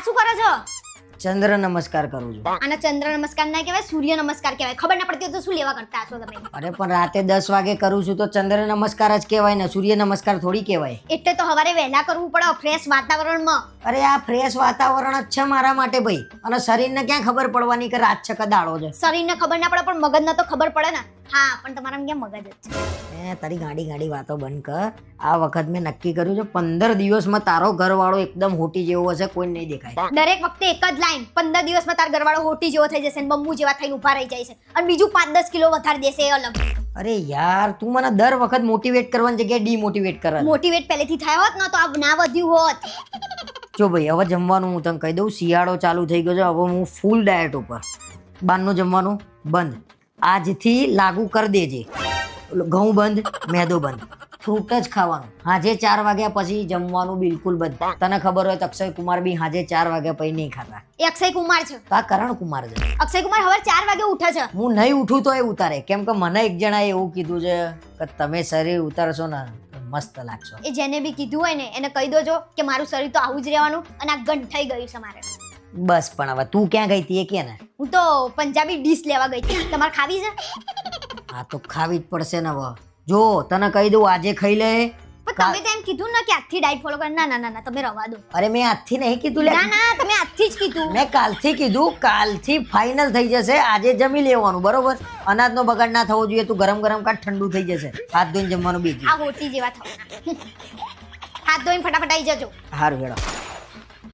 આ શું કરો છો? ચંદ્ર નમસ્કાર કરું છું. આના ચંદ્ર નમસ્કાર ના કહેવાય સૂર્ય નમસ્કાર કહેવાય. ખબર ના પડતી હોય તો શું લેવા કરતા છો તમે? અરે પણ રાતે દસ વાગે કરું છું તો ચંદ્ર નમસ્કાર જ કહેવાય ને સૂર્ય નમસ્કાર થોડી કહેવાય. એટલે તો સવારે વહેલા કરવું પડે ફ્રેશ વાતાવરણમાં. અરે આ ફ્રેશ વાતાવરણ જ છે મારા માટે ભાઈ. અને શરીરને ક્યાં ખબર પડવાની કે રાત છે કે દાડો છે? શરીરને ખબર ના પડે પણ મગજને તો ખબર પડે ને. હા પણ તમારા કેમ મગજ જ છે? એ તારી ગાડી ગાડી વાતો બંધ કર. આ વખત મેં નક્કી કર્યું છે પંદર દિવસમાં તારો ઘરવાળો એકદમ હોટી જેવો હશે કોઈ નહીં દેખાય. દરેક વખતે એક જ લાઈન પંદર દિવસમાં તાર ઘરવાળો હોટી જેવો થઈ જશે બમ્બુ જેવા થઈને ઊભા રહી જાય છે. અને બીજું પાંચ દસ કિલો વધારી દેશે એ અલગ. અરે યાર તું મને દર વખત મોટિવેટ કરવાની જગ્યાએ ડીમોટિવેટ કરે મોટિવેટ પહેલેથી થયા હોત ને તો આ ના વધ્યું હોત. જો ભાઈ હવે જમવાનું હું તને કહી દઉં શિયાળો ચાલુ થઈ ગયો છે હવે હું ફૂલ ડાયટ ઉપર. બહારનું જમવાનું બંધ. આજથી લાગુ કરી દેજે. ઘઉં બંધ મેદો બંધ. ફ્રૂટ જ ખાવાનું. હાજે ચાર વાગ્યા પછી જમવાનું બિલકુલ બંધ. તને ખબર હોય તો અક્ષય કુમાર બી હાજે ચાર વાગ્યા પછી નહીં ખાતા. એ અક્ષય કુમાર છે. આ કરણ કુમાર છે? અક્ષય કુમાર હવે ચાર વાગે ઉઠે છે. હું નહીં ઉઠું તો એ ઉતારે. કેમ કે મને એક જણાએ એવું કીધું છે કે તમે શરીર ઉતારશો ને મસ્ત લાગશો. એ જેને બી કીધું હોય ને એને કહી દોજો કે મારું શરીર તો આવું જ રહેવાનું અને આ ગંઠાઈ ગયું છે મારે. બસ પણ હવે તું ક્યાં ગઈ હતી એ કે ને? હું તો પંજાબી ડીશ લેવા ગઈ હતી. તમારે ખાવી છે? આ તો ખાવી જ પડશે ને હવે. જો તને કહી દઉં આજે ખાઈ લે. પણ તમે તો એમ કીધું ને કે આજથી ડાયટ ફોલો કરે. ના ના ના તમે રવા દો. અરે મેં આજથી નહીં કીધું લે. ના ના તમે આજથી જ કીધું. મેં કાલથી કીધું કાલથી ફાઇનલ થઈ જશે. આજે જમી લેવાનું બરોબર? અનાજનો બગાડ ના થવો જોઈએ તું ગરમ ગરમ કાઢ ઠંડુ થઈ જશે. હાથ ધોઈને જમવાનું બીજું. આ હોટી જેવા થવાના. હાથ ધોઈને ફટાફટ આવી જજો. સારું હેડો.